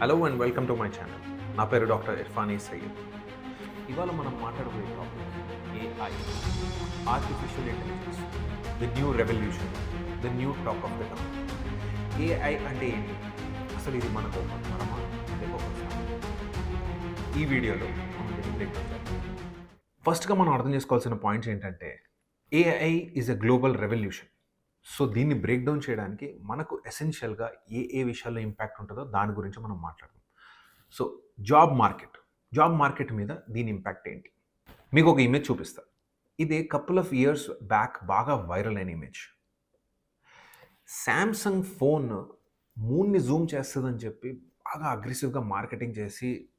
Hello and welcome to my channel నా పేరు doctor Irfani Syed ఇవాళ మనం మాట్లాడబోయే topic AI artificial intelligence the new revolution the new talk of the town AI అంటే ఏంటి? అసలు ఇది మనకు మనమా ఈ వీడియోలో ఫస్ట్గా మనం అర్థం చేసుకోవాల్సిన పాయింట్స్ ఏంటంటే AI is a global revolution so దీన్ని బ్రేక్ డౌన్ చేయడానికి మనకు ఎసెన్షియల్గా ఏ ఏ విషయాల్లో ఇంపాక్ట్ ఉంటుందో దాని గురించి మనం మాట్లాడదాం. So job market. Job market మీద దీని ఇంపాక్ట్ ఏంటి? మీకు ఒక ఇమేజ్ చూపిస్తా. ఇది కపుల్ ఆఫ్ ఇయర్స్ బ్యాక్ బాగా వైరల్ అయిన ఇమేజ్. శాంసంగ్ ఫోన్ మూన్ని జూమ్ చేస్తుందని చెప్పి బాగా అగ్రెసివ్గా మార్కెటింగ్ చేసి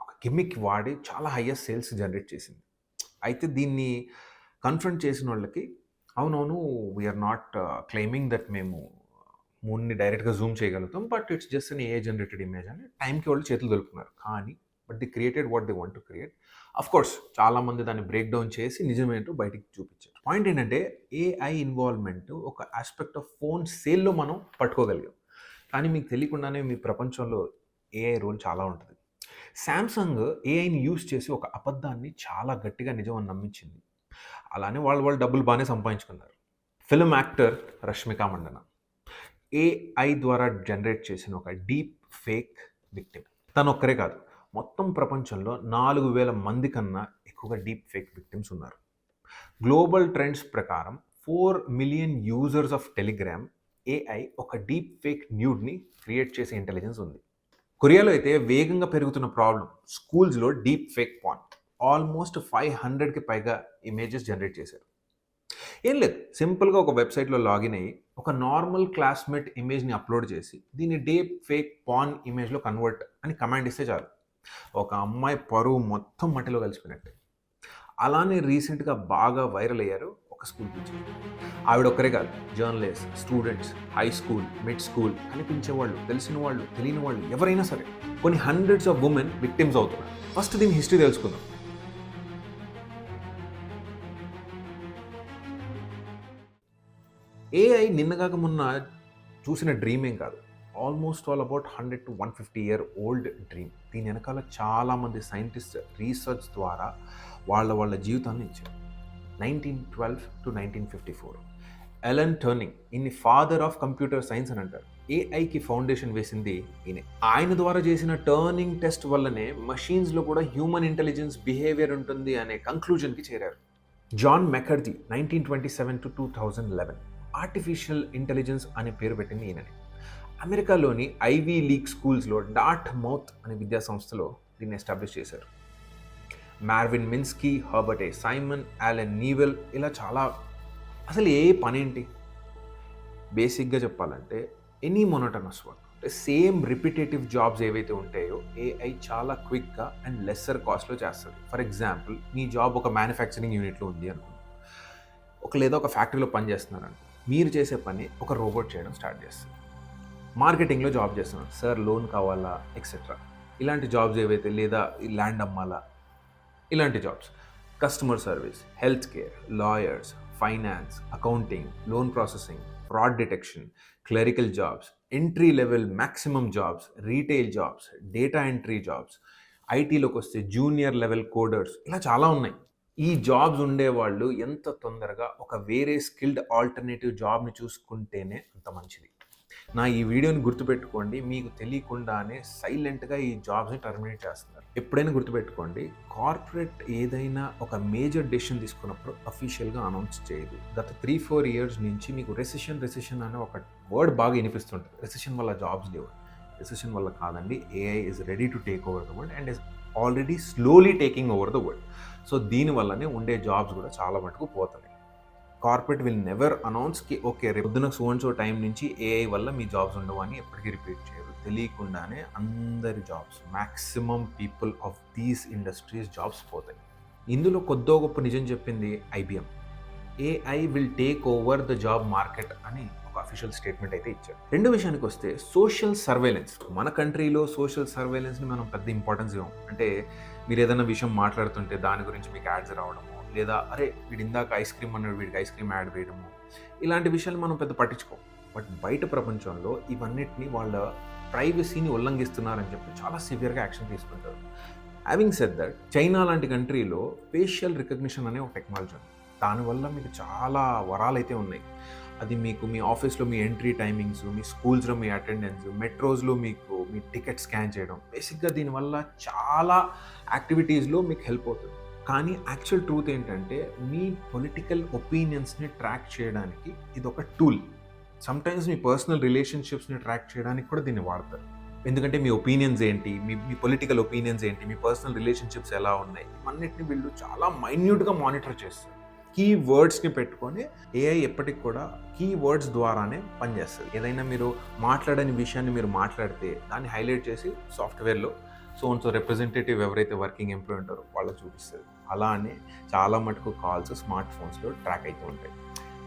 ఒక గిమ్మిక్ వాడి చాలా హయ్యెస్ట్ సేల్స్ జనరేట్ చేసింది. అయితే దీన్ని కన్ఫ్రంట్ చేసిన వాళ్ళకి అవునవును వీఆర్ నాట్ క్లెయిమింగ్ దట్ మేము మూన్ని డైరెక్ట్గా జూమ్ చేయగలుగుతాం but it's just an a generated image అని టైంకి వాళ్ళు చేతులు దొరుకుతున్నారు. కానీ but they created what they want to create of course చాలామంది దాన్ని బ్రేక్ డౌన్ చేసి నిజమేంటో బయటికి చూపించారు. పాయింట్ ఏంటంటే ఏఐ ఇన్వాల్వ్మెంట్ ఒక ఆస్పెక్ట్ ఆఫ్ ఫోన్ సేల్లో మనం పట్టుకోగలిగాం. కానీ మీకు తెలియకుండానే మీ ప్రపంచంలో ఏఐ రోల్ చాలా ఉంటుంది. శాంసంగ్ ఏఐని యూస్ చేసి ఒక అబద్ధాన్ని చాలా గట్టిగా నిజం అని నమ్మించింది. అలానే వాళ్ళు వాళ్ళు డబ్బులు బాగానే సంపాదించుకున్నారు. Film actor Rashmika Mandanna. AI ద్వారా జనరేట్ చేసిన ఒక డీప్ ఫేక్ విక్టిమ్. తను ఒక్కరే కాదు మొత్తం ప్రపంచంలో నాలుగు వేల మంది కన్నా ఎక్కువగా డీప్ ఫేక్ విక్టిమ్స్ ఉన్నారు. గ్లోబల్ ట్రెండ్స్ ప్రకారం four million users of Telegram AI ఒక డీప్ ఫేక్ న్యూడ్ని క్రియేట్ చేసే ఇంటెలిజెన్స్ ఉంది. కొరియాలో అయితే వేగంగా పెరుగుతున్న ప్రాబ్లం స్కూల్స్లో deep fake point. Almost five హండ్రెడ్కి పైగా ఇమేజెస్ జనరేట్ చేశారు. ఏం లేదు సింపుల్గా ఒక వెబ్సైట్లో లాగిన్ అయ్యి ఒక నార్మల్ క్లాస్మేట్ ఇమేజ్ని అప్లోడ్ చేసి దీన్ని డే ఫేక్ పాన్ ఇమేజ్లో కన్వర్ట్ అని కమాండ్ ఇస్తే చాలు. ఒక అమ్మాయి పరువు మొత్తం మట్టిలో కలిసిపోయినట్టే. అలానే రీసెంట్గా బాగా వైరల్ అయ్యారు ఒక స్కూల్ టీచర్ ఆవిడ ఒక్కరే కాదు journalist students high school mid school కనిపించే వాళ్ళు తెలిసిన వాళ్ళు తెలియని వాళ్ళు ఎవరైనా సరే కొన్ని హండ్రెడ్స్ ఆఫ్ ఉమెన్ విక్టిమ్స్ అవుతున్నారు. ఫస్ట్ దీని హిస్టరీ తెలుసుకుందాం. ఏఐ నిన్నగాక మొన్న చూసిన డ్రీమ్ ఏం కాదు. Almost all about hundred to one fifty year old dream దీని వెనకాల చాలామంది సైంటిస్ట్ రీసెర్చ్ ద్వారా వాళ్ళ వాళ్ళ జీవితాన్ని ఇచ్చారు. Nineteen twelve to nineteen fifty four Alan Turing ఇన్ని ఫాదర్ ఆఫ్ కంప్యూటర్ సైన్స్ అని అంటారు. ఏఐకి ఫౌండేషన్ వేసింది ఈయన. ఆయన ద్వారా చేసిన టర్నింగ్ టెస్ట్ వల్లనే మషీన్స్లో కూడా హ్యూమన్ ఇంటెలిజెన్స్ బిహేవియర్ ఉంటుంది అనే కంక్లూజన్కి చేరారు. John McCarthy nineteen twenty seven to two thousand eleven artificial intelligence అనే పేరు పెట్టింది ఈయనని. అమెరికాలోని ఐవీ లీగ్ స్కూల్స్లో డాట్ మౌత్ అనే విద్యా సంస్థలో దీన్ని ఎస్టాబ్లిష్ చేశారు. Marvin Minsky Herbert A. Simon Allen Newell ఇలా చాలా అసలు ఏ పనేంటి? బేసిక్గా చెప్పాలంటే ఎనీ మొనోటనస్ వర్క్. అంటే సేమ్ రిపిటేటివ్ జాబ్స్ ఏవైతే ఉంటాయో ఏఐ చాలా క్విక్గా అండ్ లెస్సర్ కాస్ట్లో చేస్తుంది. ఫర్ ఎగ్జాంపుల్ మీ జాబ్ ఒక మ్యానుఫ్యాక్చరింగ్ యూనిట్లో ఉంది అనుకో ఒక లేదా ఒక ఫ్యాక్టరీలో పనిచేస్తున్నారనుకో మీరు చేసే పని ఒక రోబోట్ చేయడం స్టార్ట్ చేస్తుంది. మార్కెటింగ్లో జాబ్ చేస్తున్నాను సార్ లోన్ కావాలా ఎక్సెట్రా ఇలాంటి జాబ్స్ ఏవైతే లేదా ల్యాండ్ అమ్మాలా ఇలాంటి jobs. Customer service health care lawyers finance accounting loan processing fraud detection clerical jobs entry level maximum jobs retail jobs data entry jobs ఐటీలోకి వస్తే జూనియర్ లెవెల్ కోడర్స్ ఇలా చాలా ఉన్నాయి. ఈ జాబ్స్ ఉండేవాళ్ళు ఎంత తొందరగా ఒక వేరే స్కిల్డ్ ఆల్టర్నేటివ్ జాబ్ని చూసుకుంటేనే అంత మంచిది. నా ఈ వీడియోని గుర్తుపెట్టుకోండి. మీకు తెలియకుండానే సైలెంట్గా ఈ జాబ్స్ని టర్మినేట్ చేస్తున్నారు. ఎప్పుడైనా గుర్తుపెట్టుకోండి కార్పొరేట్ ఏదైనా ఒక మేజర్ డెసిషన్ తీసుకున్నప్పుడు అఫీషియల్గా అనౌన్స్ చేయదు. గత త్రీ ఫోర్ ఇయర్స్ నుంచి మీకు రెసిషన్ రెసిషన్ అనే ఒక వర్డ్ బాగా వినిపిస్తుంటుంది. రెసిషన్ వల్ల జాబ్స్ లేవు. రెసిషన్ వల్ల కాదండి. AI is ready to take over the world and is already slowly taking over the world. So దీనివల్లనే ఉండే జాబ్స్ కూడా చాలా మటుకు పోతున్నాయి. కార్పొరేట్ విల్ నెవర్ అనౌన్స్కి ఓకే రేపు పొద్దున సో సో టైం నుంచి ఏఐ వల్ల మీ జాబ్స్ ఉండవు అని ఎప్పటికీ రిపీట్ చేయరు. తెలియకుండానే అందరి jobs maximum people of these industries jobs పోతాయి. ఇందులో కొద్దో గొప్ప నిజం చెప్పింది IBM AI will take over the job market అని ఒక అఫీషియల్ స్టేట్మెంట్ అయితే ఇచ్చారు రెండు విషయానికి వస్తే సోషల్ సర్వేలెన్స్ మన కంట్రీలో సోషల్ సర్వేలెన్స్ని మనం పెద్ద ఇంపార్టెన్స్ ఇవ్వం అంటే మీరు ఏదైనా విషయం మాట్లాడుతుంటే దాని గురించి మీకు యాడ్స్ రావడము లేదా అరే వీడి ఇందాక ఐస్ క్రీమ్ అన్నాడు వీడికి ఐస్ క్రీమ్ యాడ్ వేయడము ఇలాంటి విషయాలు మనం పెద్ద పట్టించుకోం బట్ బయట ప్రపంచంలో ఇవన్నిటిని వాళ్ళ ప్రైవసీని ఉల్లంఘిస్తున్నారని చెప్పి చాలా సివియర్గా యాక్షన్ తీసుకుంటారు. హ్యావింగ్ సెట్ దట్ చైనా లాంటి కంట్రీలో ఫేషియల్ రికగ్నిషన్ అనే ఒక టెక్నాలజీ ఉంది. దానివల్ల మీకు చాలా వరాలు అయితే ఉన్నాయి. అది మీకు మీ ఆఫీస్లో మీ ఎంట్రీ టైమింగ్స్ మీ స్కూల్స్లో మీ అటెండెన్స్ మెట్రోస్లో మీకు మీ టికెట్ స్కాన్ చేయడం బేసిక్గా దీనివల్ల చాలా యాక్టివిటీస్లో మీకు హెల్ప్ అవుతుంది. కానీ యాక్చువల్ ట్రూత్ ఏంటంటే మీ పొలిటికల్ ఒపీనియన్స్ని ట్రాక్ చేయడానికి ఇది ఒక టూల్. సమ్టైమ్స్ మీ పర్సనల్ రిలేషన్షిప్స్ని ట్రాక్ చేయడానికి కూడా దీన్ని వాడతారు. ఎందుకంటే మీ ఒపీనియన్స్ ఏంటి మీ మీ పొలిటికల్ ఒపీనియన్స్ ఏంటి మీ పర్సనల్ రిలేషన్షిప్స్ ఎలా ఉన్నాయి అన్నిటిని వీళ్ళు చాలా మైన్యూట్గా మానిటర్ చేస్తారు. కీ వర్డ్స్ని పెట్టుకొని ఏఐ ఎప్పటికి కూడా కీ వర్డ్స్ ద్వారానే పనిచేస్తుంది. ఏదైనా మీరు మాట్లాడని విషయాన్ని మీరు మాట్లాడితే దాన్ని హైలైట్ చేసి సాఫ్ట్వేర్లో సో సో రిప్రజెంటేటివ్ ఎవరైతే వర్కింగ్ ఎంప్లాయ్ ఉంటారో వాళ్ళు చూపిస్తుంది. అలానే చాలా మటుకు కాల్స్ స్మార్ట్ ఫోన్స్లో ట్రాక్ అవుతూ ఉంటాయి.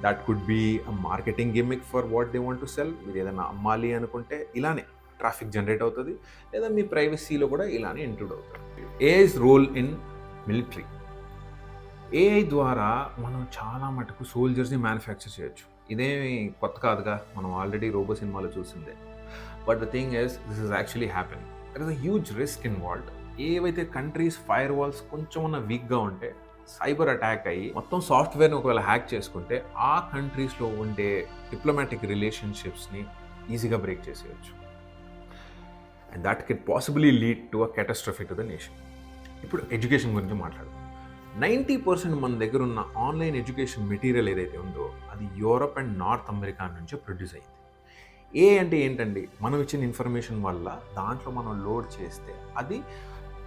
That could be marketing gimmick for what they want to sell మీరు ఏదైనా అమ్మాలి అనుకుంటే ఇలానే ట్రాఫిక్ జనరేట్ అవుతుంది. లేదా మీ ప్రైవసీలో కూడా ఇలానే ఇంక్లూడ్ అవుతుంది. AI's role in military AI ద్వారా మనం చాలా మటుకు సోల్జర్స్ని మ్యానుఫ్యాక్చర్ చేయొచ్చు. ఇదేమి కొత్త కాదుగా మనం ఆల్రెడీ రోబో సినిమాలో చూసిందే. But the thing is this is actually happen there is a huge risk involved ఏవైతే కంట్రీస్ ఫైర్ వాల్స్ కొంచెం ఉన్న వీక్గా ఉంటే సైబర్ అటాక్ అయ్యి మొత్తం సాఫ్ట్వేర్ని ఒకవేళ హ్యాక్ చేసుకుంటే ఆ కంట్రీస్లో ఉండే డిప్లొమాటిక్ రిలేషన్షిప్స్ని ఈజీగా బ్రేక్ చేసేయచ్చు. And that can possibly lead to a catastrophe to the nation ఇప్పుడు ఎడ్యుకేషన్ గురించి మాట్లాడదాం నైంటీ పర్సెంట్ మన దగ్గర ఉన్న ఆన్లైన్ ఎడ్యుకేషన్ మెటీరియల్ ఏదైతే ఉందో అది యూరప్ అండ్ నార్త్ అమెరికా నుంచి ప్రొడ్యూస్ అయింది. ఏ అంటే ఏంటండి? మనం ఇచ్చిన ఇన్ఫర్మేషన్ వల్ల దాంట్లో మనం లోడ్ చేస్తే అది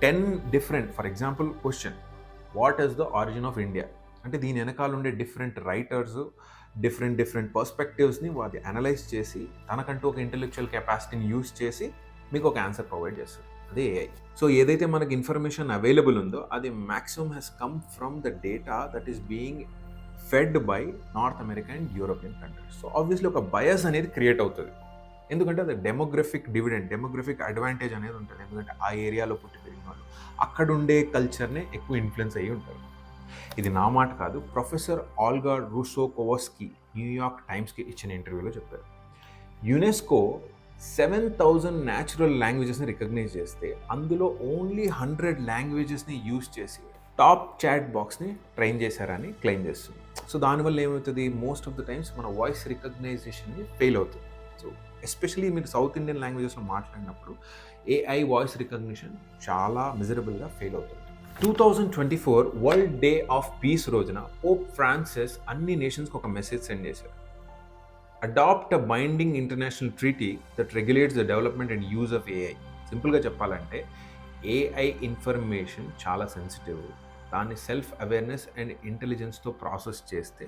ten different for example question what is the origin of India? అంటే దీని వెనకాల ఉండే డిఫరెంట్ రైటర్స్ డిఫరెంట్ డిఫరెంట్ పర్స్పెక్టివ్స్ని వాటి అనలైజ్ చేసి తనకంటూ ఒక ఇంటెలెక్చువల్ కెపాసిటీని యూస్ చేసి మీకు ఒక ఆన్సర్ ప్రొవైడ్ చేస్తుంది. అదే ఏఐ సో ఏదైతే మనకి ఇన్ఫర్మేషన్ అవైలబుల్ ఉందో అది maximum has come from the data that is being fed by North America and European countries so obviously ఒక బయస్ అనేది క్రియేట్ అవుతుంది. ఎందుకంటే అది డెమోగ్రఫిక్ డివిడెంట్ డెమోగ్రఫిక్ అడ్వాంటేజ్ అనేది ఉంటుంది. ఎందుకంటే ఆ ఏరియాలో పుట్టి పెరిగిన వాళ్ళు అక్కడ ఉండే కల్చర్నే ఎక్కువ ఇన్ఫ్లుయెన్స్ అయ్యి ఉంటారు. ఇది నా మాట కాదు. Professor Olga Russakovsky New York టైమ్స్కి ఇచ్చిన ఇంటర్వ్యూలో చెప్పారు యునెస్కో సెవెన్ థౌజండ్ న్యాచురల్ లాంగ్వేజెస్ని రికగ్నైజ్ చేస్తే అందులో ఓన్లీ హండ్రెడ్ లాంగ్వేజెస్ని యూజ్ చేసి టాప్ చాట్ బాక్స్ని ట్రైన్ చేశారని క్లెయిమ్ చేస్తుంది. సో దానివల్ల ఏమవుతుంది? మోస్ట్ ఆఫ్ ద టైమ్స్ మన వాయిస్ రికగ్నైజేషన్ని ఫెయిల్ అవుతుంది. సో ఎస్పెషలీ మీరు సౌత్ ఇండియన్ లాంగ్వేజెస్లో మాట్లాడినప్పుడు ఏఐ వాయిస్ రికగ్నిషన్ చాలా మిజరబుల్గా ఫెయిల్ అవుతుంది. Two thousand twenty four world day of peace రోజున పోప్ ఫ్రాన్సిస్ అన్ని నేషన్స్కి ఒక మెసేజ్ సెండ్ చేశారు. Adopt a binding international treaty that regulates the development and use of AI సింపుల్గా చెప్పాలంటే ఏఐ ఇన్ఫర్మేషన్ చాలా సెన్సిటివ్ దాన్ని సెల్ఫ్ అవేర్నెస్ అండ్ ఇంటెలిజెన్స్తో ప్రాసెస్ చేస్తే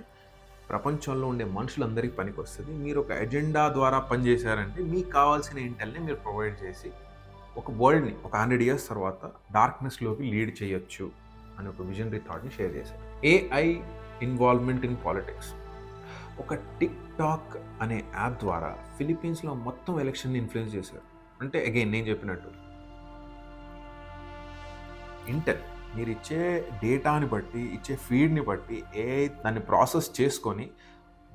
ప్రపంచంలో ఉండే మనుషులందరికీ పనికి వస్తుంది మీరు ఒక ఎజెండా ద్వారా పనిచేశారంటే మీకు కావాల్సిన ఇంటల్ని మీరు ప్రొవైడ్ చేసి ఒక వరల్డ్ని ఒక హండ్రెడ్ ఇయర్స్ తర్వాత డార్క్నెస్లోకి లీడ్ చేయొచ్చు అని ఒక విజనరీ థాట్ని షేర్ చేశారు. ఏఐ ఇన్వాల్వ్మెంట్ ఇన్ పాలిటిక్స్ ఒక టిక్ టాక్ అనే యాప్ ద్వారా ఫిలిప్పీన్స్లో మొత్తం ఎలక్షన్ని ఇన్ఫ్లుయెన్స్ చేశారు. అంటే అగైన్ నేను చెప్పినట్టు. ఇంటర్ మీరు ఇచ్చే డేటాని బట్టి ఇచ్చే ఫీడ్ని బట్టి ఏ దాన్ని ప్రాసెస్ చేసుకొని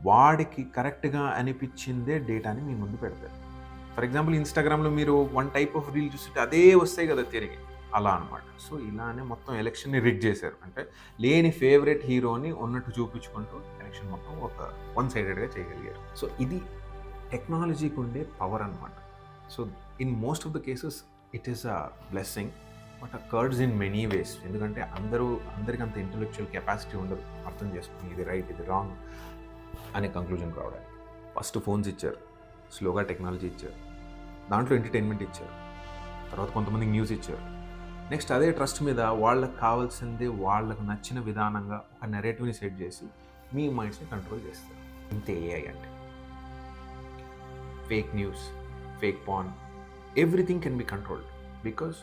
వాడికి కరెక్ట్గా అనిపించిందే డేటాని మీ ముందు పెడతారు. ఫర్ ఎగ్జాంపుల్ ఇన్స్టాగ్రామ్లో మీరు వన్ టైప్ ఆఫ్ రీల్ చూస్తుంటే అదే వస్తాయి కదా తిరిగి. అలా అనమాట సో ఇలానే మొత్తం ఎలక్షన్ని రిగ్ చేశారు. అంటే లేని ఫేవరెట్ హీరోని ఉన్నట్టు చూపించుకుంటూ ఎలక్షన్ మొత్తం ఒక వన్ సైడెడ్గా చేయగలిగారు. సో ఇది టెక్నాలజీకి ఉండే పవర్ అనమాట so in most of the cases it is a blessing but a curse in many ways. ఎందుకంటే అందరూ అందరికి అంత ఇంటలెక్చువల్ కెపాసిటీ ఉండదు అర్థం చేసుకుని ఇది రైట్ ఇది రాంగ్ అనే కంక్లూజన్ రావడానికి. ఫస్ట్ ఫోన్స్ ఇచ్చారు స్లోగా టెక్నాలజీ ఇచ్చారు దాంట్లో ఎంటర్టైన్మెంట్ ఇచ్చారు తర్వాత కొంతమందికి న్యూస్ ఇచ్చారు. నెక్స్ట్ అదే ట్రస్ట్ మీద వాళ్ళకి కావాల్సింది వాళ్ళకు నచ్చిన విధానంగా ఒక నెరేటివ్ని సెట్ చేసి మీ మైండ్స్ని కంట్రోల్ చేస్తారు. ఇంతే ఏఐ అంటే. Fake news fake porn everything can be controlled because